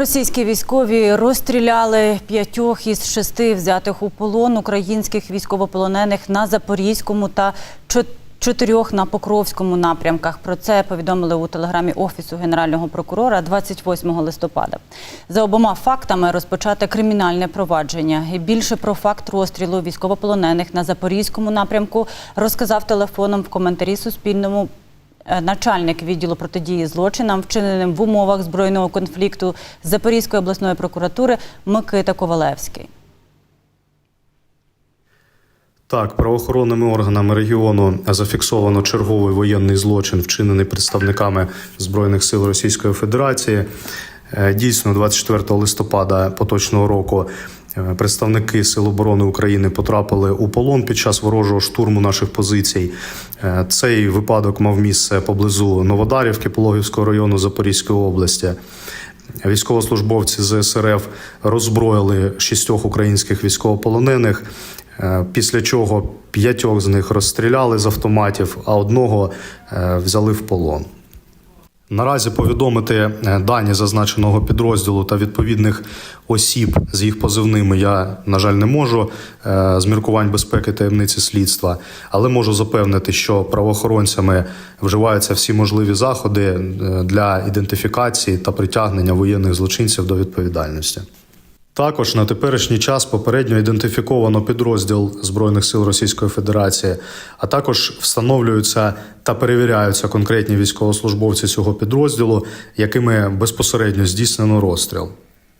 Російські військові розстріляли п'ятьох із шести взятих у полон українських військовополонених на Запорізькому та чо- чотирьох на Покровському напрямках. Про це повідомили у телеграмі Офісу Генерального прокурора 28 листопада. За обома фактами розпочати кримінальне провадження. І більше про факт розстрілу військовополонених на Запорізькому напрямку розказав телефоном в коментарі Суспільному начальник відділу протидії злочинам, вчиненим в умовах збройного конфлікту Запорізької обласної прокуратури Микита Ковалевський. Так, правоохоронними органами регіону зафіксовано черговий воєнний злочин, вчинений представниками збройних сил Російської Федерації. Е, Дійсно, 24 листопада поточного року е, представники Сил оборони України потрапили у полон під час ворожого штурму наших позицій. Е, Цей випадок мав місце поблизу Новодарівки Пологівського району Запорізької області. Військовослужбовці ЗСРФ роззброїли шістьох українських військовополонених. е, Після чого п'ятьох з них розстріляли з автоматів, а одного е, взяли в полон. Наразі повідомити е, дані зазначеного підрозділу та відповідних осіб з їх позивними я, на жаль, не можу е, з міркувань безпеки таємниці слідства, але можу запевнити, що правоохоронцями вживаються всі можливі заходи е, для ідентифікації та притягнення воєнних злочинців до відповідальності. Також на теперішній час попередньо ідентифіковано підрозділ Збройних сил Російської Федерації, а також встановлюються та перевіряються конкретні військовослужбовці цього підрозділу, якими безпосередньо здійснено розстріл.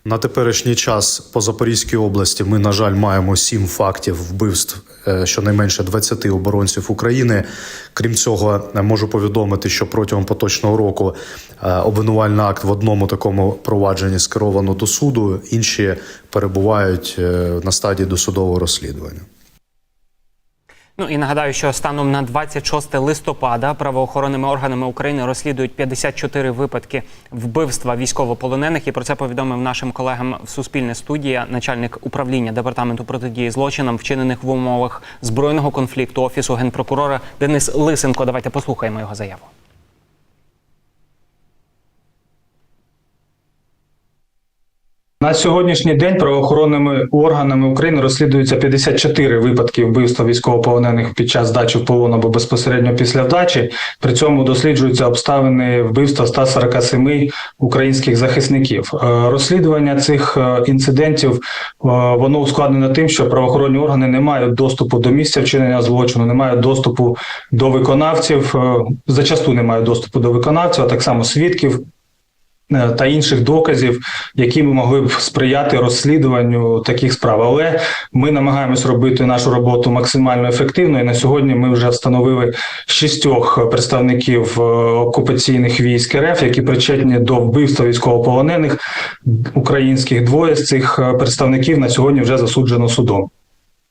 На теперішній час по Запорізькій області ми, на жаль, маємо сім фактів вбивств щонайменше 20 оборонців України. Крім цього, е, можу повідомити, що протягом поточного року е, обвинувальний акт в одному такому провадженні скеровано до суду, інші перебувають е, на стадії досудового розслідування. Ну і нагадаю, що станом на 26 листопада правоохоронними органами України розслідують 54 випадки вбивства військовополонених. І про це повідомив нашим колегам в Суспільне студія, начальник управління департаменту протидії злочинам, вчинених в умовах збройного конфлікту офісу генпрокурора Денис Лисенко. Давайте послухаємо його заяву. На сьогоднішній день правоохоронними органами України розслідуються 54 випадки вбивства військовополонених під час здачі в полон або безпосередньо після вдачі. При цьому досліджуються обставини вбивства 147 українських захисників. Е, Розслідування цих е, інцидентів е, воно ускладнено тим, що правоохоронні органи не мають доступу до місця вчинення злочину, не мають доступу до виконавців. Зачасту не мають доступу до виконавців, а так само свідків та інших доказів, які ми могли б сприяти розслідуванню таких справ. Але ми намагаємось робити нашу роботу максимально ефективно. І на сьогодні ми вже встановили шістьох представників е, окупаційних військ РФ, які причетні до вбивства військовополонених українських. Двоє з цих е, представників на сьогодні вже засуджено судом.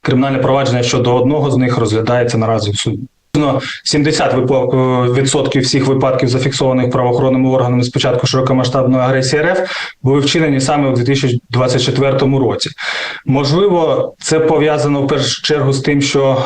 Кримінальне провадження щодо одного з них розглядається наразі в суді. Приблизно 70 випа- е, всіх випадків, зафіксованих правоохоронними органами з початку широкомасштабної агресії РФ, були вчинені саме у 2024 році. Можливо, це пов'язано в першу чергу з тим, що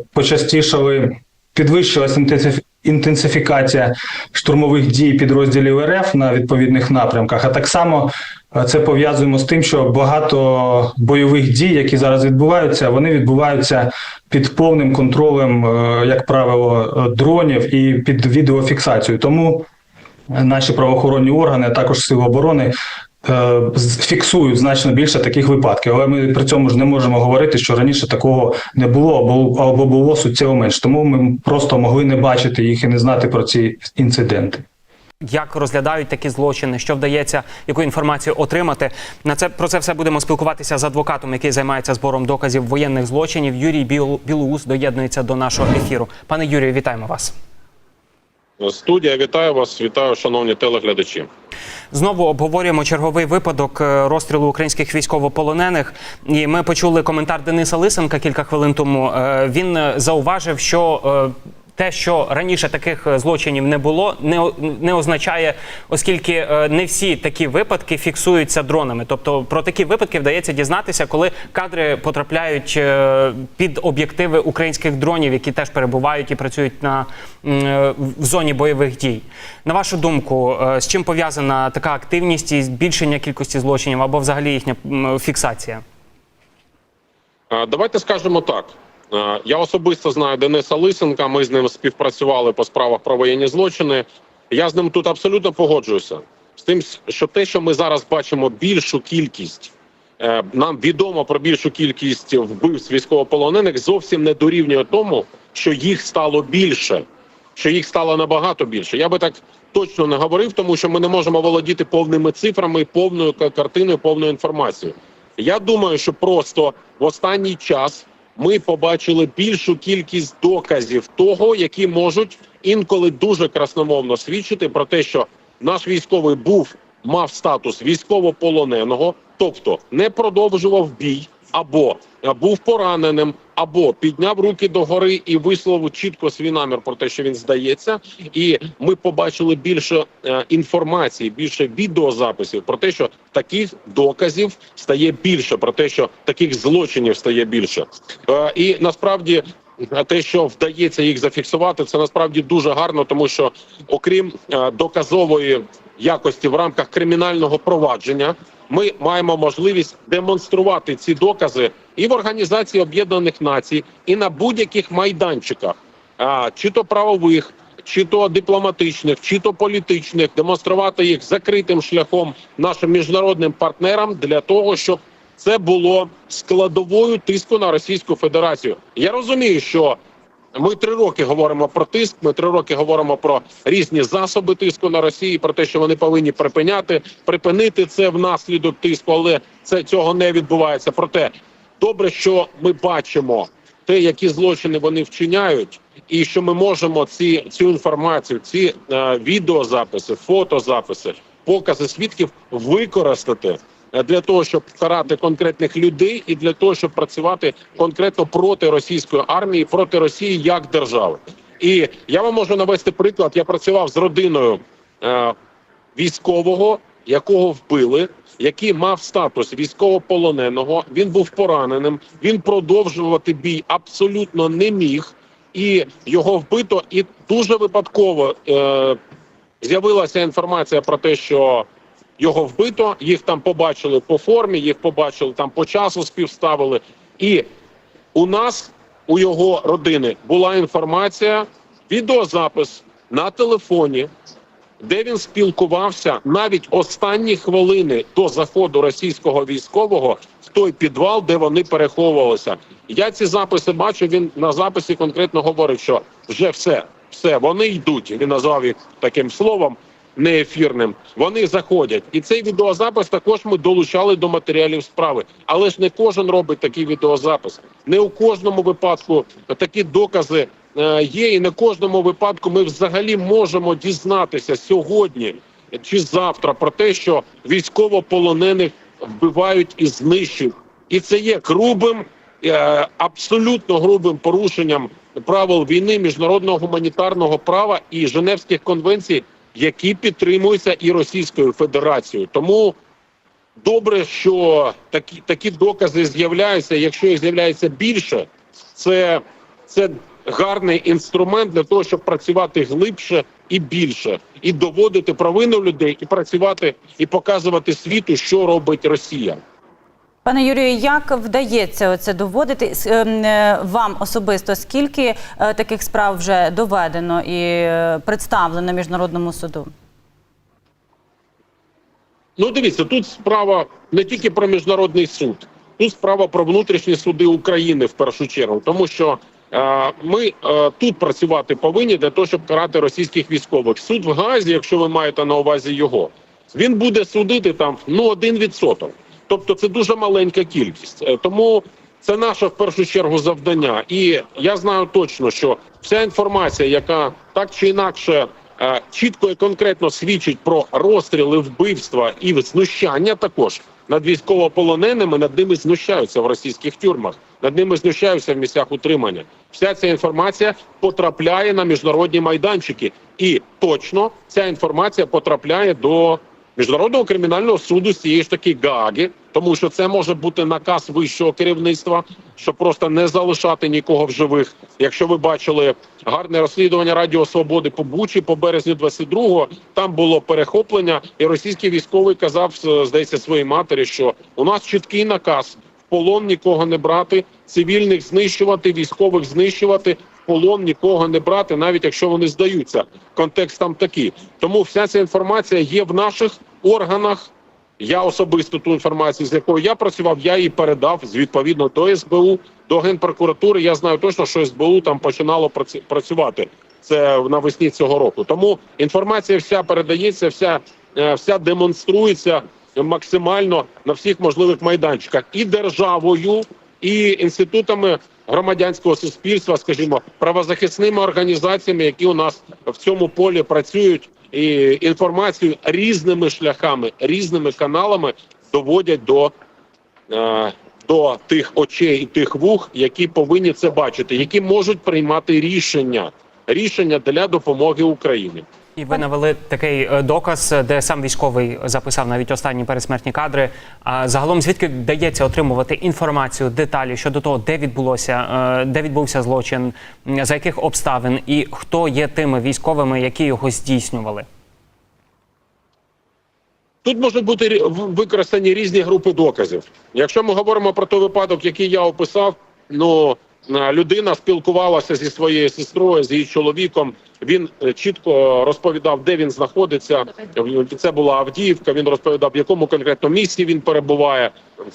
е, почастішали підвищилась інтенсиф- інтенсифікація штурмових дій підрозділів РФ на відповідних напрямках. А так само е, це пов'язуємо з тим, що багато бойових дій, які зараз відбуваються, вони відбуваються під повним контролем, е, як правило, е, дронів і під відеофіксацією. Тому наші правоохоронні органи, а також сили оборони. Е, Фіксують значно більше таких випадків, але ми при цьому ж не можемо говорити, що раніше такого не було або, або було суттєво менше. Тому ми просто могли не бачити їх і не знати про ці інциденти. Як розглядають такі злочини, що вдається, яку інформацію отримати. На це про це все будемо спілкуватися з адвокатом, який займається збором доказів воєнних злочинів. Юрій Біл- Білоус доєднується до нашого ефіру. Пане Юрію, вітаємо вас. Студія, вітаю вас, вітаю, шановні телеглядачі. Знову обговорюємо черговий випадок е, розстрілу українських військовополонених. І ми почули коментар Дениса Лисенка кілька хвилин тому. Е, Він е, зауважив, що те, що раніше таких е, злочинів не було, не, не означає, оскільки е, не всі такі випадки фіксуються дронами. Тобто про такі випадки вдається дізнатися, коли кадри потрапляють е, під об'єктиви українських дронів, які теж перебувають і працюють на в зоні бойових дій. На вашу думку, з чим пов'язана така активність і збільшення кількості злочинів або взагалі їхня фіксація? Давайте скажемо так. Е, Я особисто знаю Дениса Лисенка. Ми з ним співпрацювали по справах про воєнні злочини. Я з ним тут абсолютно погоджуюся з тим, що те, що ми зараз бачимо більшу кількість, е, нам відомо про більшу кількість вбивств військовополонених, зовсім не дорівнює тому, що їх стало більше, що їх стало набагато більше. Я би так точно не говорив, тому що ми не можемо володіти повними цифрами, повною картиною, повною інформацією. Я думаю, що просто в останній час ми побачили більшу кількість доказів того, які можуть інколи дуже красномовно свідчити про те, що наш військовий був мав статус військовополоненого, тобто не продовжував бій, або е, був пораненим, або підняв руки догори і висловив чітко свій намір про те, що він здається. І ми побачили більше е, інформації, більше відеозаписів про те, що таких доказів стає більше, про те, що таких злочинів стає більше. Е, і насправді. е, Те, що вдається їх зафіксувати, це насправді дуже гарно, тому що окрім доказової якості в рамках кримінального провадження, ми маємо можливість демонструвати ці докази і в Організації Об'єднаних Націй, і на будь-яких майданчиках, а, чи то правових, чи то дипломатичних, чи то політичних, демонструвати їх закритим шляхом нашим міжнародним партнерам для того, щоб це було складовою тиску на Російську Федерацію. Я розумію, що ми три роки говоримо про тиск. Ми три роки говоримо про різні засоби тиску на Росію, про те, що вони повинні припиняти, припинити це внаслідок тиску, але це цього не відбувається. Проте добре, що ми бачимо те, які злочини вони вчиняють, і що ми можемо ці цю інформацію, ці е, відеозаписи, фотозаписи, покази свідків використати для того, щоб карати конкретних людей, і для того, щоб працювати конкретно проти російської армії, проти Росії як держави. І я вам можу навести приклад. Я працював з родиною е, військового, якого вбили, який мав статус військовополоненого. Він був пораненим. Він продовжувати бій абсолютно не міг, і його вбито. І дуже випадково е, з'явилася інформація про те, що його вбито. Їх там побачили по формі, їх побачили там по часу, співставили. І у нас, у його родини, була інформація, відеозапис на телефоні, де він спілкувався навіть останні хвилини до заходу російського військового в той підвал, де вони переховувалися. Я ці записи бачу. Він на записі конкретно говорить, що вже все, все, вони йдуть. Він назвав їх таким словом неефірним. Вони заходять, і цей відеозапис також ми долучали до матеріалів справи. Але ж не кожен робить такий відеозапис. Не у кожному випадку такі докази е, є, і не кожному випадку ми взагалі можемо дізнатися сьогодні чи завтра про те, що військовополонених вбивають і знищують. І це є грубим, е, абсолютно грубим порушенням правил війни, міжнародного гуманітарного права і Женевських конвенцій, які підтримуються і Російською Федерацією. Тому добре, що такі, такі докази з'являються. Якщо їх з'являється більше, це, це гарний інструмент для того, щоб працювати глибше і більше, і доводити провину людей, і працювати, і показувати світу, що робить Росія. Пане Юрію, як вдається оце доводити ем, е, вам особисто? Скільки е, таких справ вже доведено і е, представлено міжнародному суду? Ну, дивіться, тут справа не тільки про міжнародний суд, тут справа про внутрішні суди України в першу чергу, тому що е, ми е, тут працювати повинні для того, щоб карати російських військових. Суд в Газі, якщо ви маєте на увазі його, він буде судити там ну один відсоток. Тобто це дуже маленька кількість. Е, Тому це наше в першу чергу завдання. І я знаю точно, що вся інформація, яка так чи інакше е, чітко і конкретно свідчить про розстріли, вбивства і знущання, також над військовополоненими, над ними знущаються в російських тюрмах, над ними знущаються в місцях утримання. Вся ця інформація потрапляє на міжнародні майданчики, і точно ця інформація потрапляє до міжнародного кримінального суду з цієї ж таки Гааги, тому що це може бути наказ вищого керівництва, щоб просто не залишати нікого в живих. Якщо ви бачили гарне розслідування Радіо Свободи по Бучі по березні 22-го, там було перехоплення, і російський військовий казав, здається, своїй матері, що у нас чіткий наказ в полон нікого не брати, цивільних знищувати, військових знищувати. Полон нікого не брати, навіть якщо вони здаються. Контекст там такий. Тому вся ця інформація є в наших органах. Я особисто ту інформацію, з якою я працював, я її передав відповідно до СБУ, до генпрокуратури. Я знаю точно, що СБУ там починало працювати. Це навесні цього року. Тому інформація вся передається, вся, е, вся демонструється максимально на всіх можливих майданчиках і державою, і інститутами громадянського суспільства, скажімо, правозахисними організаціями, які у нас в цьому полі працюють, і інформацію різними шляхами, різними каналами доводять до, е, до тих очей і тих вух, які повинні це бачити, які можуть приймати рішення, рішення для допомоги Україні. І ви навели такий е, доказ, де сам військовий записав навіть останні пересмертні кадри. А загалом звідки вдається отримувати інформацію, деталі щодо того, де відбулося, е, де відбувся злочин, за яких обставин і хто є тими військовими, які його здійснювали? Тут можуть бути використані різні групи доказів. Якщо ми говоримо про той випадок, який я описав, ну е, людина спілкувалася зі своєю сестрою, з її чоловіком. Він е, чітко розповідав, де він знаходиться. Це була Авдіївка. Він розповідав, в якому конкретно місці він перебуває.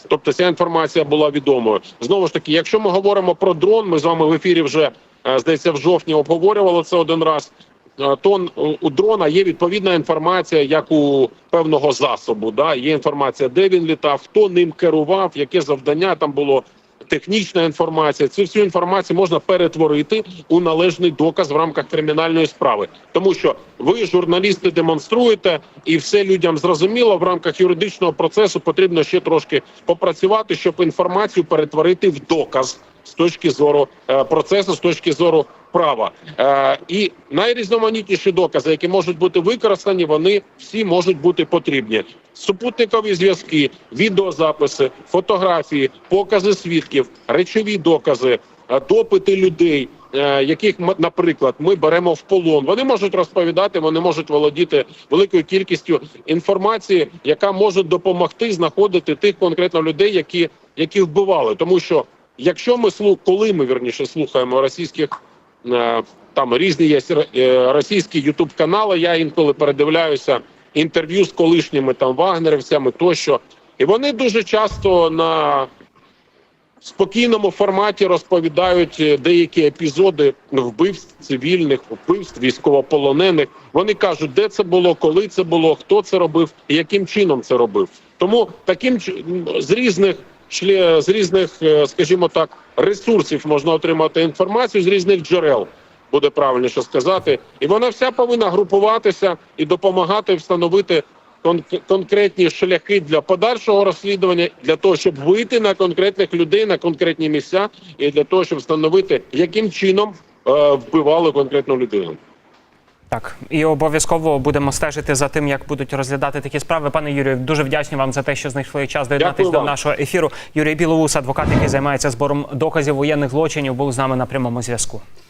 Тобто, ця інформація була відомою. Знову ж таки, якщо ми говоримо про дрон, ми з вами в ефірі вже е, здається в жовтні обговорювали це один раз. Е, то у дрона є відповідна інформація, як у певного засобу. Да? Є інформація, де він літав, хто ним керував, яке завдання там було. Технічна інформація, цю всю інформацію можна перетворити у належний доказ в рамках кримінальної справи, тому що ви, журналісти, демонструєте, і все людям зрозуміло. В рамках юридичного процесу потрібно ще трошки попрацювати, щоб інформацію перетворити в доказ з точки зору е, процесу, з точки зору права. Е, і найрізноманітніші докази, які можуть бути використані, вони всі можуть бути потрібні. Супутникові зв'язки, відеозаписи, фотографії, покази свідків, речові докази, е, допити людей. е, Яких наприклад, ми беремо в полон, вони можуть розповідати, вони можуть володіти великою кількістю інформації, яка може допомогти знаходити тих конкретно людей, які, які вбивали. Тому що якщо ми слу, коли ми вірніше слухаємо російських там різні є е, російські ютуб канали. Я інколи передивляюся інтерв'ю з колишніми там вагнерівцями тощо, і вони дуже часто на спокійному форматі розповідають е, деякі епізоди вбивств цивільних, вбивств військовополонених. Вони кажуть, де це було, коли це було, хто це робив і яким чином це робив. Тому таким з різних з різних, е, скажімо так, ресурсів можна отримати інформацію з різних джерел. Буде правильніше сказати, і вона вся повинна групуватися і допомагати встановити кон- конкретні шляхи для подальшого розслідування, для того, щоб вийти на конкретних людей, на конкретні місця, і для того, щоб встановити, яким чином е, вбивали конкретну людину. Так, і обов'язково будемо стежити за тим, як будуть розглядати такі справи. Пане Юрію, дуже вдячні вам за те, що знайшли час доєднатися до нашого ефіру. Юрій Білоус, адвокат, який займається збором доказів воєнних злочинів, був з нами на прямому зв'язку.